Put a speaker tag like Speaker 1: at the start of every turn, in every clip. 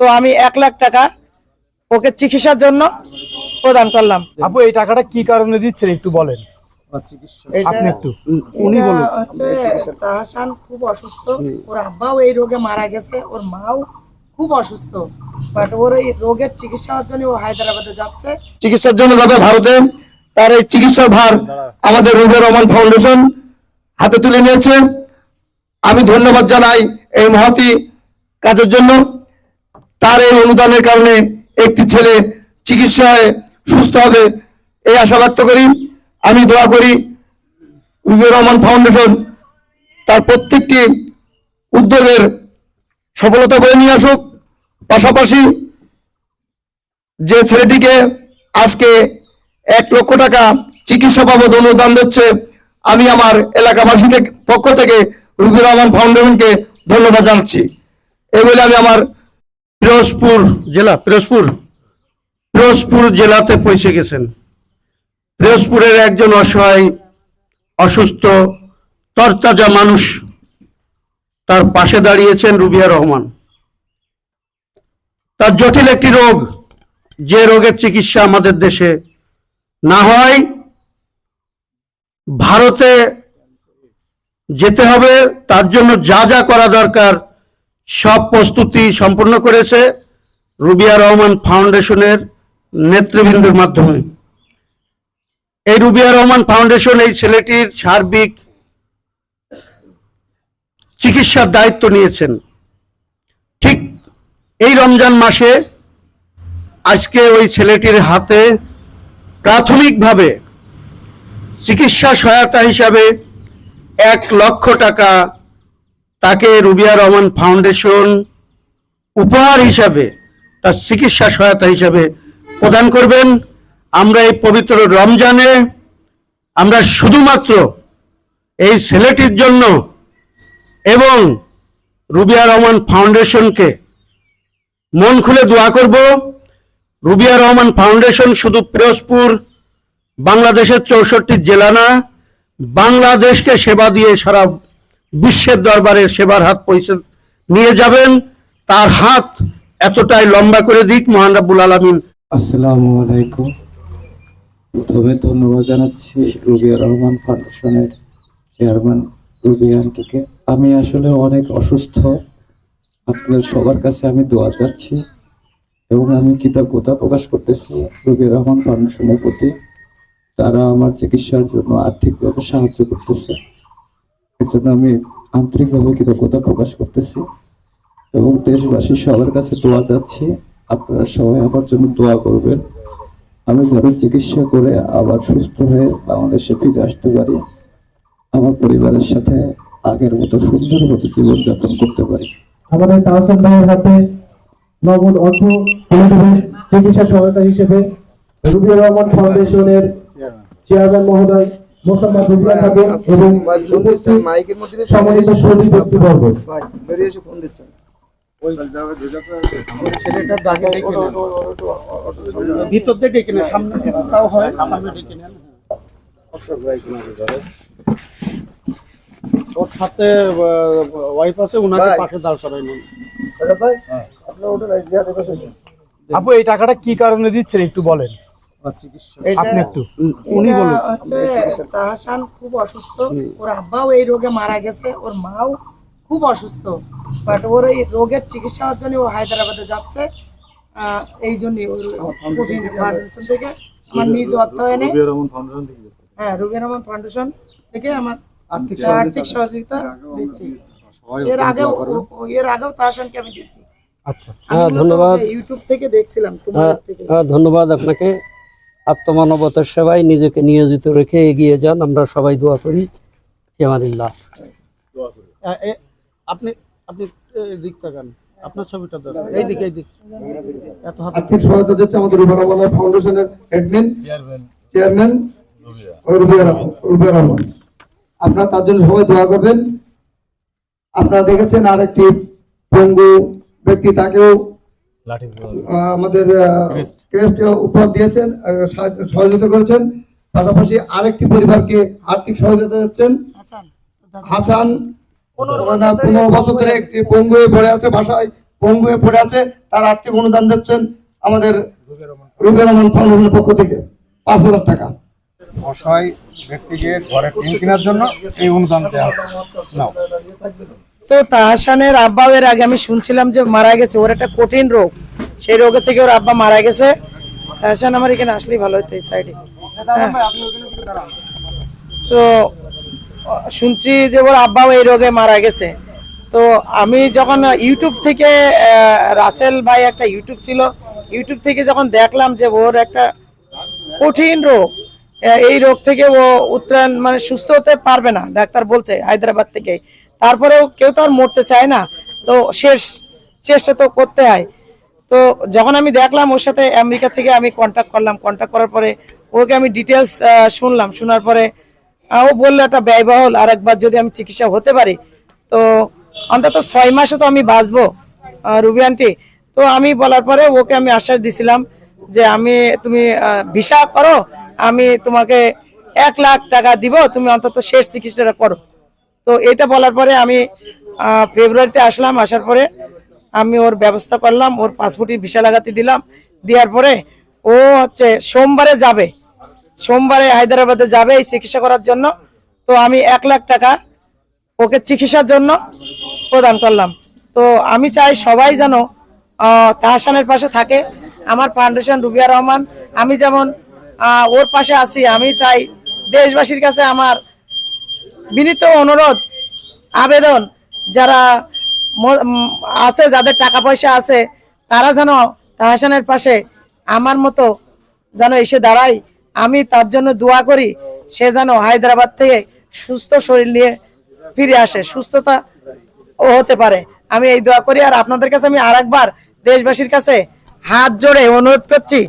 Speaker 1: তো আমি এক লাখ টাকা ওকে চিকিৎসার জন্য প্রদান করলাম।
Speaker 2: আপু এই টাকাটা কি কারণে দিচ্ছেন একটু বলেন? আপনি একটু। উনি
Speaker 1: এটা
Speaker 2: বলুন।
Speaker 1: তাহসান খুব অসুস্থ। ওর আব্বাও এই রোগে মারা গেছে ওর মাও খুব অসুস্থ। বাট ওর এই রোগের চিকিৎসার জন্য ও হায়দ্রাবাদে যাচ্ছে।
Speaker 3: চিকিৎসার জন্য যাবে ভারতে। তার এই চিকিৎসার ভার আমাদের রুবের রহমান ফাউন্ডেশন হাতে তুলে নিয়েছে। আমি ধন্যবাদ জানাই এই মহতি কাজের জন্য। তার এই অনুদানের কারণে একটি ছেলে চিকিৎসা হয়ে সুস্থ হবে, এই আশা ব্যক্ত করি। আমি দোয়া করি রুবের রহমান ফাউন্ডেশন তার প্রত্যেকটি উদ্যোগের সফলতা বয়ে নিয়ে আসুক। পাশাপাশি যে ছেলেটিকে আজকে এক লক্ষ টাকা চিকিৎসা বাবদ অনুদান দিচ্ছে, আমি আমার এলাকাবাসী থেকে- পক্ষ থেকে রুবি রহমান ফাউন্ডেশনকে ধন্যবাদ জানাচ্ছি। এই বলে আমি আমার
Speaker 4: পিরোজপুর জেলা, পিরোজপুর। পিরোজপুর জেলাতে পৌঁছে গেছেন। পিরোজপুরের একজন অসহায়, অসুস্থ, তরতাজা মানুষ তার পাশে দাঁড়িয়েছেন রুবিয়া রহমান। তার জটিল একটি রোগ, যে রোগের চিকিৎসা আমাদের দেশে না হয়, ভারতে যেতে হবে, তার জন্য যা যা করা দরকার সব প্রস্তুতি সম্পূর্ণ করেছে রুবিয়া রহমান ফাউন্ডেশনের নেতৃবৃন্দের মাধ্যমে। এই রুবিয়া রহমান ফাউন্ডেশন এই ছেলেটির সার্বিক চিকিৎসার দায়িত্ব নিয়েছেন। ঠিক এই রমজান মাসে আজকে ওই ছেলেটির হাতে প্রাথমিকভাবে চিকিৎসা সহায়তা হিসাবে এক লক্ষ টাকা তাকে রুবিয়া রহমান ফাউন্ডেশন উপহার হিসাবে, তার চিকিৎসা সহায়তা হিসাবে প্রদান করবেন। আমরা এই পবিত্র রমজানে, আমরা শুধুমাত্র এই ছেলেটির জন্য এবং রুবিয়া রহমান ফাউন্ডেশনকে মন খুলে দোয়া করব। রুবিয়া রহমান ফাউন্ডেশন শুধু পিরোজপুর, বাংলাদেশের চৌষট্টি জেলা না, বাংলাদেশকে সেবা দিয়ে সারা বিশ্বের দরবারে সেবার হাত পৌঁছে নিয়ে যাবেন। তার হাত এতটাই লম্বা করে দিক, মহান রাব্বুল আলমিন।
Speaker 5: আসসালামু আলাইকুম। প্রথমে ধন্যবাদ জানাচ্ছি রুবিয়া রহমান ফাউন্ডেশনের চেয়ারম্যান রুবিয়া আন্টিকে। আমি আসলে অনেক অসুস্থ। আপনাদের সবার কাছে আমি দোয়া চাচ্ছি এবং আমি কৃতজ্ঞতা প্রকাশ করতেছি রুবিয়া রহমান ফাউন্ডেশনের প্রতি। তারা আমার চিকিৎসার জন্য আর্থিকভাবে সাহায্য করতেছে। জন্য আমি আন্তরিকভাবে কৃতজ্ঞতা প্রকাশ করতেছি এবং দেশবাসী সবার কাছে দোয়া চাচ্ছি। আপনারা সবাই আমার জন্য দোয়া করবেন। আমি যেন চিকিৎসা করে আবার সুস্থ হয়ে বাংলাদেশে ফিরে আসতে পারি। আমার পরিবারের সাথে আগের মতো সুন্দরভাবে জীবনযাপন করতে পারি।
Speaker 6: আমাদের তাহসান ভাইয়ের হাতে নগদ অর্থ তুলে দেবেন চিকিৎসা সহায়তা হিসেবে। রুবিয়া রহমান ফাউন্ডেশনের চেয়ারম্যান মহোদয় মোসাম্মদ রুবিয়া খাতুন এবং উপস্থিত সম্মানিত সৌদি ব্যক্তিবর্গ
Speaker 2: ভিতর দিয়ে ডেকে নেন সামনে তাও হয় সামনে ডেকে নেন। ওর সাথে ওয়াইফ আছে ওনাকে পাশে দাঁড় করাই নেন। আপু এই টাকাটা কি কারণে দিচ্ছেন একটু বলেন।
Speaker 1: তাহসান খুব অসুস্থ। ওর আব্বাও এই রোগে মারা গেছে। ওর মাও খুব অসুস্থ। বাট ওর এই রোগের চিকিৎসার জন্য ও হায়দ্রাবাদে যাচ্ছে। আহ, এই ওর ফাউন্ডেশন থেকে আমার নিজ অর্থায়নে হ্যাঁ রুবিয়া রহমান ফাউন্ডেশন থেকে আমার আর্থিক সহযোগিতা দিচ্ছি। এর আগেও এর আগেও তাহসানকে আমি দিচ্ছি
Speaker 2: আচ্ছা আচ্ছা।
Speaker 1: মূলত
Speaker 7: ধন্যবাদ।
Speaker 1: ইউটিউব থেকে দেখছিলাম তোমার
Speaker 7: হ্যাঁ,
Speaker 1: থেকে।
Speaker 7: হ্যাঁ, ধন্যবাদ আপনাকে। আত্মমানবতার সেবায় নিজেকে নিয়োজিত রেখে এগিয়ে যান। আমরা সবাই দোয়া করি।
Speaker 2: এ- আপনি আপনি দিক তাকান আপনার ছবিটা দেন এই দিকে এই দিক। এত হাত
Speaker 3: আর্থিক সহায়তা দিচ্ছে আমাদের ফাউন্ডেশনের অ্যাডমিন চেয়ারম্যান রহমান- রুবিয়া রহমান। আপনারা তার জন্য সবাই দোয়া করবেন। আপনারা দেখেছেন আরেকটি পঙ্গু ব্যক্তি তাকেও আমাদের ক্রেস্ট। উপহার দিয়েছেন সহযোগিতা করেছেন। পাশাপাশি আরেকটি পরিবারকে আর্থিক সহযোগিতা দিচ্ছেন
Speaker 1: হাসান পনেরো বছর ধরে
Speaker 3: একটি পঙ্গু হয়ে পড়ে আছে বাসায় পঙ্গু হয়ে পড়ে আছে। তার আর্থিক অনুদান দিচ্ছেন আমাদের রুবের রহমান ফাউন্ডেশনের পক্ষ থেকে পাঁচ হাজার টাকা।
Speaker 8: অসহায় ব্যক্তিকে ঘরে টিন কেনার জন্য এই অনুদান দেওয়া। নাও।
Speaker 1: তো তাহসানের আব্বাও এর আগে আমি শুনছিলাম যে মারা গেছে, ওর একটা কঠিন রোগ। সেই রোগের থেকে ওর আব্বা মারা গেছে। তাহসান আমার এখানে আসলেই ভালো হতো এই সাইডে তো শুনছি যে ওর আব্বাও এই রোগে মারা গেছে। তো আমি যখন ইউটিউব থেকে রাসেল ভাই একটা ইউটিউব ছিল, ইউটিউব থেকে যখন দেখলাম যে ওর একটা কঠিন রোগ এই রোগ থেকে ও উত্তরায়ণ মানে সুস্থ হতে পারবে না, ডাক্তার বলছে হায়দ্রাবাদ থেকে। তারপরেও কেউ তো আর মরতে চায় না। তো শেষ চেষ্টা তো করতে হয়। তো যখন আমি দেখলাম ওর সাথে আমেরিকা থেকে আমি কন্ট্যাক্ট করলাম কন্ট্যাক্ট করার পরে ওকে আমি ডিটেলস শুনলাম। শোনার পরে ও বলল একটা ব্যয়বহুল আর একবার যদি আমি চিকিৎসা হতে পারি। তো অন্তত ছয় মাসে তো আমি বাঁচবো রুবি আন্টি। তো আমি বলার পরে ওকে আমি আশ্বাস দিছিলাম যে আমি, তুমি ভিসা করো, আমি তোমাকে এক লাখ টাকা দিব, তুমি অন্তত শেষ চিকিৎসাটা করো। তো এটা বলার পরে আমি ফেব্রুয়ারিতে আসলাম, আসার পরে আমি ওর ব্যবস্থা করলাম, ওর পাসপোর্টের ভিসা লাগাতে দিলাম। দেওয়ার পরে ও হচ্ছে সোমবারে যাবে। সোমবারে হায়দ্রাবাদে যাবে এই চিকিৎসা করার জন্য। তো আমি এক লাখ টাকা ওকে চিকিৎসার জন্য প্রদান করলাম। তো আমি চাই সবাই যেন তাহসানের পাশে থাকে। আমার ফাউন্ডেশন রুবিয়া রহমান। আমি যেমন ওর পাশে আছি, আমি চাই দেশবাসীর কাছে আমার বিনীত অনুরোধ, আবেদন যারা আছে, যাদের টাকা পয়সা আছে, তারা যেন তাহাসানের পাশে আমার মতো যেন এসে দাঁড়ায়। আমি তার জন্য দোয়া করি, সে যেন হায়দ্রাবাদ থেকে সুস্থ শরীর নিয়ে ফিরে আসে, সুস্থতা ও হতে পারে। আমি এই দোয়া করি, আর আপনাদের কাছে আমি আরেকবার দেশবাসীর কাছে হাত জোড়ে অনুরোধ করছি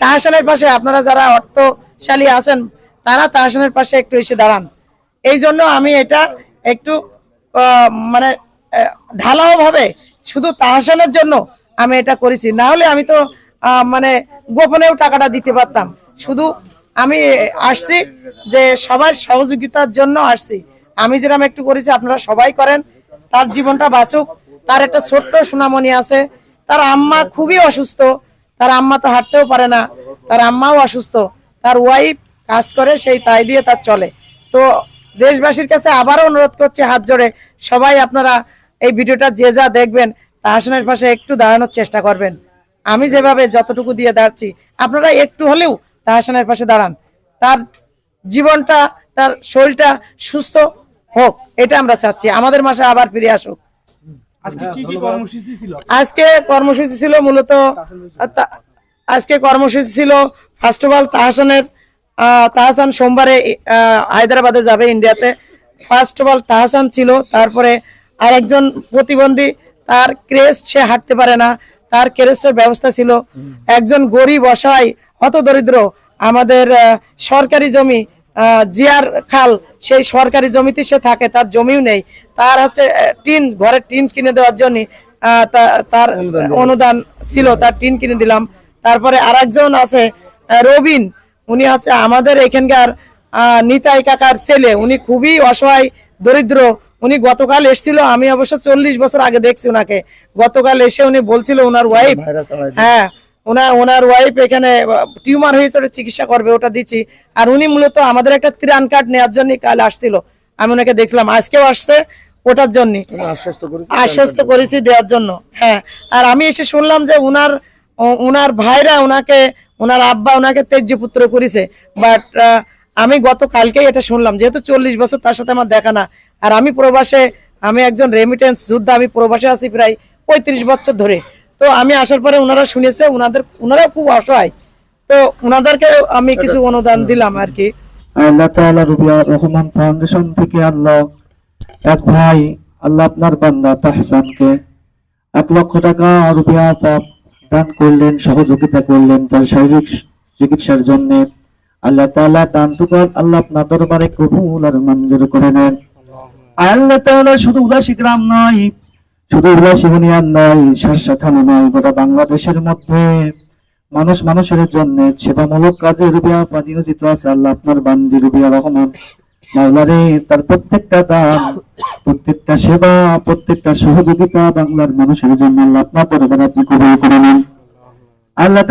Speaker 1: তাহাসানের পাশে আপনারা যারা অর্থশালী আছেন, তারা তাহাসানের পাশে একটু এসে দাঁড়ান। এই জন্য আমি এটা একটু মানে ঢালাও ভাবে শুধু তাহসানের জন্য আমি এটা করেছি। না হলে আমি তো মানে গোপনেও টাকাটা দিতে পারতাম। শুধু আমি আসছি যে সবার সহযোগিতার জন্য আসছি। আমি যেরকম একটু করেছি, আপনারা সবাই করেন। তার জীবনটা বাঁচুক। তার একটা ছোট্ট সোনামণি আছে। তার আম্মা খুবই অসুস্থ। তার আম্মা তো হাঁটতেও পারে না। তার আম্মাও অসুস্থ। তার ওয়াইফ কাজ করে, সেই তাই দিয়ে তার চলে। তো দেশবাসীর কাছে আবারও অনুরোধ করছি হাত জোড়ে সবাই আপনারা এই ভিডিওটা যে যা দেখবেন তাহসানের পাশে একটু দাঁড়ানোর চেষ্টা করবেন। আমি যেভাবে যতটুকু দিয়ে দাঁড়াচ্ছি আপনারা একটু হলেও তাহসানের পাশে দাঁড়ান। তার জীবনটা তার শরীরটা সুস্থ হোক এটা আমরা চাচ্ছি। আমাদের মাসে আবার ফিরে আসুক। আজকে কর্মসূচি ছিল? মূলত তা- আজকে কর্মসূচি ছিল ফার্স্ট অফ অল তাহসানের তাহসান সোমবারে হায়দ্রাবাদে যাবে ইন্ডিয়াতে। ফার্স্ট অফ অল তাহসান ছিল তারপরে আর একজন প্রতিবন্ধী তার ক্রেস্ট সে হাঁটতে পারে না তার ক্রেস্টের ব্যবস্থা ছিল। একজন গরিব অসহায় হত দরিদ্র আমাদের সরকারি জমি জিয়ার খাল সেই সরকারি জমিতে সে থাকে তার জমিও নেই। তার হচ্ছে টিন ঘরের টিন কিনে দেওয়ার জন্য তার অনুদান ছিল তার টিন কিনে দিলাম। তারপরে আরেকজন আছে রবিন উনি হচ্ছে আমাদের এখানকার নিতাই কাকার ছেলে। উনি খুবই অসহায় দরিদ্র। উনি গতকাল এসেছিল আমি অবশ্য চল্লিশ বছর আগে দেখছি ওনাকে গতকাল এসে উনি বলছিল ওনার ওয়াইফ হ্যাঁ ওনার ওনার ওয়াইফ এখানে টিউমার হয়েছে ওটা চিকিৎসা করবে ওটা দিচ্ছি। আর উনি মূলত আমাদের একটা ত্রাণ কার্ড নেওয়ার জন্য কাল আসছিল। আমি ওনাকে দেখলাম আজকেও আসছে ওটার জন্য। আশ্বস্ত করেছি দেওয়ার জন্য। হ্যাঁ। আর আমি এসে শুনলাম যে উনার উনার ভাইরা ওনাকে ওনার আব্বা ওনাকে তেজ্য পুত্র করেছে। বাট আমি গত কালকেই এটা শুনলাম। যেহেতু চল্লিশ বছর তার সাথে আমার দেখা না। আর আমি প্রবাসে আমি একজন রেমিটেন্স যোদ্ধা আমি প্রবাসে আছি প্রায় পঁয়ত্রিশ বছর ধরে। তো আমি আসার পরে ওনারা শুনেছে ওনাদের ওনারাও খুব অসহায়। তো ওনাদেরকে আমি কিছু অনুদান দিলাম আর কি।
Speaker 9: আল্লাহ তাআলা রুবিয়া রহমান ফাউন্ডেশন থেকে আল্লাহ এক ভাই আল্লাহ আপনার বান্দা তাহসানকে এক লক্ষ টাকা রুপিয়া পা- দান করলেন, সহযোগিতা করলেন তার শারীরিক চিকিৎসার জন্য। আল্লাহ তাআলা দানটুকু আল্লাহ আপনার দরবারে কবুল আর মঞ্জুর করে নেন। আল্লাহ তাআলা শুধু উদাসী গ্রাম নয়, শুধু উদাসী বুনিয়াদ নয় শাসা থানা নয়, গোটা বাংলাদেশের মধ্যে মানুষ মানুষের জন্য সেবামূলক কাজে রুবিয়া নিয়োজিত আছে আল্লাহ আপনার বান্দি রুবিয়া রহমান। মাওলারে, তার প্রত্যেকটা দান, প্রত্যেকটা সেবা, প্রত্যেকটা সহযোগিতা বাংলার মানুষের জন্য আল্লাহ আপনার দরবারে আপনি কবুল করে নিন। আল্লাহ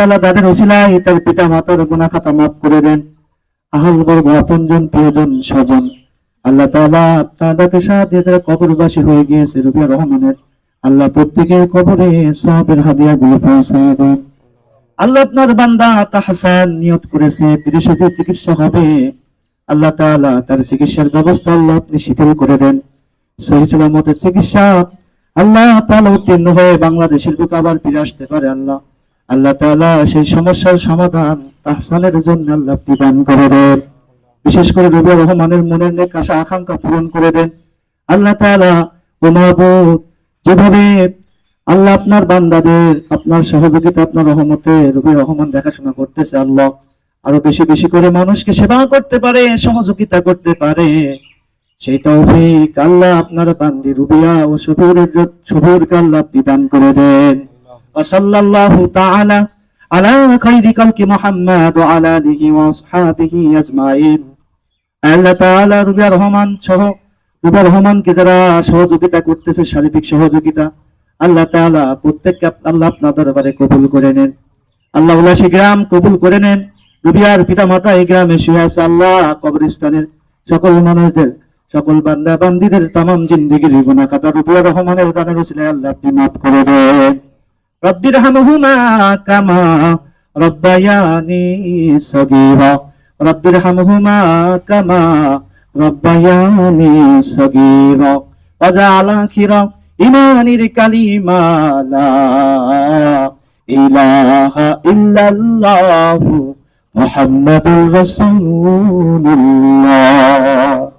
Speaker 9: ওসিলায় তার পিতা মাতার খাতা মাফ করে দেন। আহল বর্গ প্রিয়জন, স্বজন। আল্লাহ আপনাদের সাথে যারা কবরবাসী হয়ে গিয়েছে, রবিয়া রহমানের, আল্লাহ প্রত্যেকের কবরে সবের হাদিয়া গুলো দেন। আল্লাহ আপনার বান্দা তাহসান নিয়ত করেছে, বিদেশে চিকিৎসা হবে আল্লাহ তাআলা তার চিকিৎসার ব্যবস্থা আল্লাহ আপনি শিথিল করে দেন। সহি সালামতের চিকিৎসা আল্লাহ তাআলা উত্তীর্ণ হয়ে বাংলাদেশের বুকে আবার ফিরে আসতে পারে আল্লাহ। আল্লাহ তাআলা সেই সমস্যার সমাধান তাহসানের জন্য আল্লাহ আপনি দান করে দেন। বিশেষ করে রবি রহমানের মনের নেক আশা, আকাঙ্ক্ষা পূরণ করে দেন। আল্লাহ তাআলা ও মাহবুব যেভাবে আল্লাহ আপনার বান্দাদের, আপনার সহযোগিতা, আপনার রহমতে রবি রহমান দেখাশোনা করতেছে আল্লাহ। আরও বেশি বেশি করে মানুষকে সেবা করতে পারে, সহযোগিতা করতে পারে। সেই তৌফিক আল্লাহ আপনার বান্দি রুবিয়া ও শুভুর শুভুর কাল্লা বিদান করে দেন। তাআলা আলা খাইরি আলা আলিহি ওয়া আসহাবিহি আজমাইন। আল্লাহ তাআলা রুবিয়া রহমান সহ রুবিয়া রহমানকে যারা সহযোগিতা করতেছে, শারীরিক সহযোগিতা, আল্লাহ তাআলা প্রত্যেককে আল্লাহ আপনার দরবারে কবুল করে নেন। আল্লাহ উলাসী গ্রাম কবুল করে নেন। লুবিয়ার পিতা মাতা এই গ্রামে শুয়ে আছে আল্লাহ, কবরস্থানের সকল মানুষদের, সকল বান্দা বান্দিদের তামাম জিন্দিগির গুণা কাটা রুপুয়া রহমানের দানের উচিলে আল্লাহ আপনি মাফ করে দেন। রব্বির হামহুমা কামা রব্বায়ানি সগীরা। রব্বির হামহুমা কামা রব্বায়ানি সগীরা। ওয়াজআল খির ইমানির কালিমালা ইলাহা ইল্লাল্লাহু محمد رسول الله.